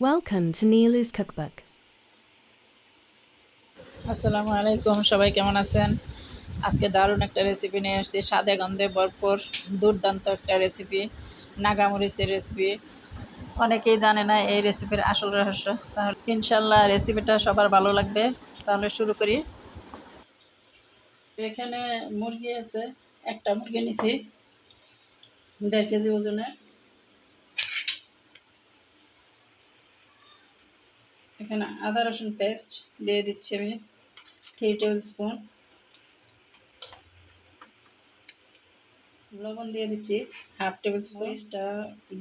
Welcome to Neelu's Cookbook. আসসালামু আলাইকুম, সবাই কেমন আছেন? আজকে দারুণ একটা রেসিপি নিয়ে এসেছি স্বাদে গন্ধে ভরপুর, দুর্দান্ত একটা রেসিপি নাগামরিচের রেসিপি অনেকেই জানে না এই রেসিপির আসল রহস্য। তাহলে ইনশাল্লাহ রেসিপিটা সবার ভালো লাগবে। তাহলে শুরু করি। এখানে মুরগি আছে, একটা মুরগি নিছি, দেড় কেজি ওজনের। এখানে আদা রসুন পেস্ট দিয়ে দিচ্ছি আমি থ্রি টেবিল স্পুন লবণ দিয়ে দিচ্ছি হাফ টেবিল স্পুনটা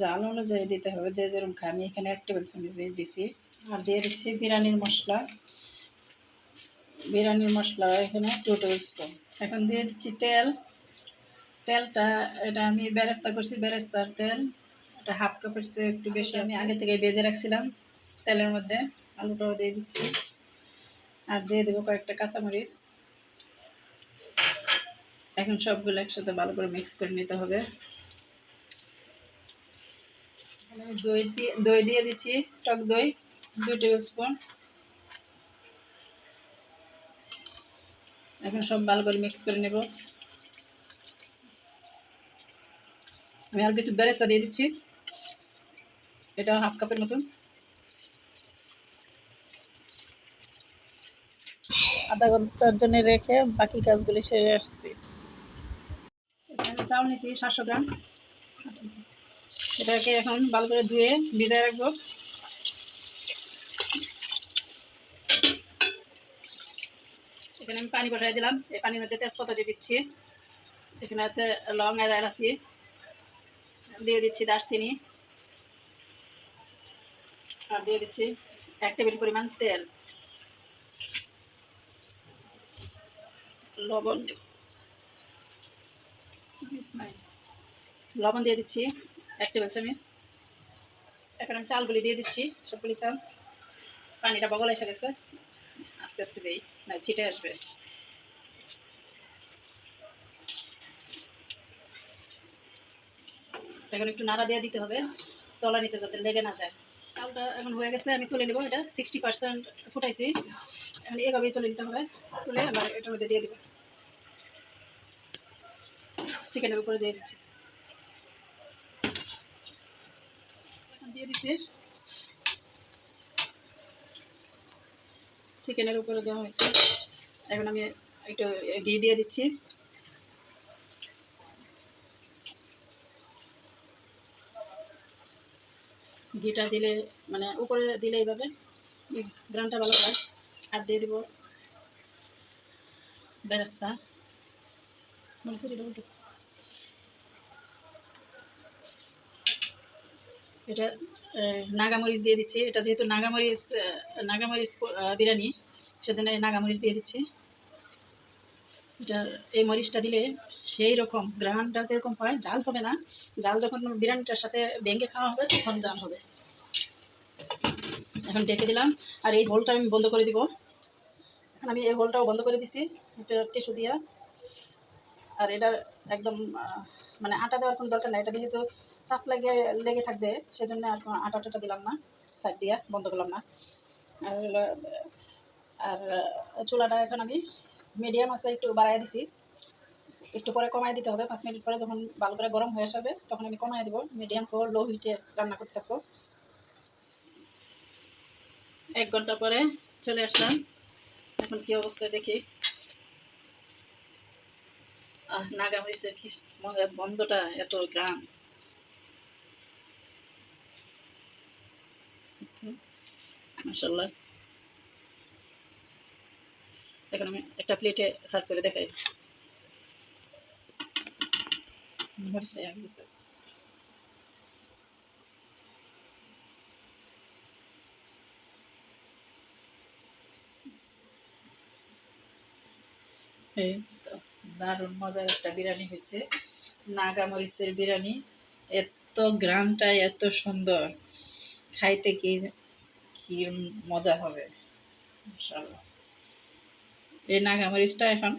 জাল অনুযায়ী দিতে হবে যে যেরকম আমি এখানে এক টেবিল চামচ দিছি। আর দিয়ে দিচ্ছি বিরিয়ানির মশলা। বিরিয়ানির মশলা এখানে টু টেবিল স্পুন এখন দিয়ে দিচ্ছি তেল। তেলটা এটা আমি বেরেস্তা করছি বেরেস্তার তেল। এটা হাফ কাপের চেয়ে একটু বেশি। আমি আগে থেকে বেজে রাখছিলাম তেলের মধ্যে। আলুটাও দিয়ে দিচ্ছি। আর দিয়ে দেবো কয়েকটা কাঁচামরিচ। এখন সবগুলো একসাথে ভালো করে মিক্স করে নিতে হবে। আমি দই দিয়ে দই দিয়ে দিচ্ছি, টক দই, দুই টেবিল স্পুন এখন সব ভালো করে মিক্স করে নেব। আমি আর কিছু বেরেস্তা দিয়ে দিচ্ছি। এটা হাফ কাপের মতন। আধা ঘণ্টার জন্য রেখে বাকি কাজগুলি সেরে আসছি। চাউল নিয়েছি, সাতশো গ্রাম। এটাকে এখন ভালো করে ধুয়ে ভিজায় রাখব। এখানে আমি পানি বসাই দিলাম। এই পানির মধ্যে তেজপাতা দিয়ে দিচ্ছি। এখানে আছে লং আর এলাচি। দিয়ে দিচ্ছি দারচিনি। আর দিয়ে দিচ্ছি এক টেবিল পরিমাণ তেল। লবণ। লবণ দিয়ে দিচ্ছি, এক টেবিল চামচ। এখন আমি চালগুলি দিয়ে দিচ্ছি, সবগুলি চাল। পানিটা বগল এসে গেছে, আস্তে আস্তে দিই, না, ছিটে আসবে। এখন একটু নাড়া দিয়ে দিতে হবে তলা নিতে যাতে লেগে না যায়। চালটা এখন হয়ে গেছে, আমি তুলে নেব, এটা সিক্সটি পার্সেন্ট ফুটাইছি। এখন এভাবেই তুলে নিতে হবে, তুলে আবার এটার মধ্যে দিয়ে দেবো। চিকেনের উপরে দিয়ে দিচ্ছি। দিয়ে দিচ্ছি। চিকেনের উপরে দেওয়া হয়েছে। এখন আমি একটু ঘি দিয়ে দিচ্ছি। ঘিটা দিলে মানে উপরে দিলে এইভাবে গ্রানটা ভালো হয়। আর দিয়ে দিব বেরেস্তা। মরিচের এটা নাগামরিচ দিয়ে দিচ্ছি। এটা যেহেতু নাগামরিচ নাগামরিচ বিরিয়ানি, সেজন্য নাগামরিচ দিয়ে দিচ্ছি। এটা, এই মরিচটা দিলে সেই রকম গ্রানটা যেরকম হয়, জাল হবে না। জাল যখন বিরিয়ানিটার সাথে ভেঙে খাওয়া হবে, তখন জাল হবে। এখন ডেকে দিলাম। আর এই হোলটা আমি বন্ধ করে দিব। এখন আমি এই হোলটাও বন্ধ করে দিছি। এটা টিস্যু দিয়া। আর এটার একদম মানে আটা দেওয়ার কোনো দরকার নাই। এটা যেহেতু চাপ লাগে, লেগে থাকবে, সেজন্য আর আটা টাটা দিলাম না, সাইড দিয়া বন্ধ করলাম না। আর আর চুলাটা এখন আমি মিডিয়াম আছে একটু বাড়াই দিছি। একটু পরে কমাই দিতে হবে, পাঁচ মিনিট পরে যখন ভালো করে গরম হয়ে আসবে, তখন আমি কমাই দেবো মিডিয়াম ফ্লোর লো হিটে রান্না করতে থাকব। এক ঘণ্টা পরে চলে আসলাম। এখন কি অবস্থায় দেখি। আহ নাগামরিচের কি মজা গন্ধটা, এত গ্রাম মাসাল্লাহ এখন আমি একটা প্লেটে সার্ভ করে দেখাই। দারুণ মজার একটা বিরিয়ানি হয়েছে। নাগা মরিচের বিরিয়ানি, এত গ্রামটা এত সুন্দর। খাইতে কি কি মজা হবে? মাশাআল্লাহ। এই নাগামরিচটা এখন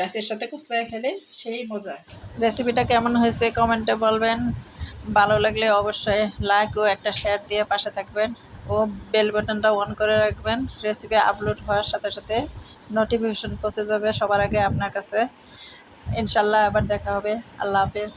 রাসের সাথে কষলায় খেলে সেই মজা। রেসিপিটা কেমন হয়েছে কমেন্টে বলবেন। ভালো লাগলে অবশ্যই লাইক ও একটা শেয়ার দিয়ে পাশে থাকবেন। ও বেল বাটনটা অন করে রাখবেন। রেসিপি আপলোড হওয়ার সাথে সাথে নোটিফিকেশন পৌঁছে যাবে সবার আগে আপনার কাছে। ইনশাল্লাহ আবার দেখা হবে। আল্লাহ হাফেজ।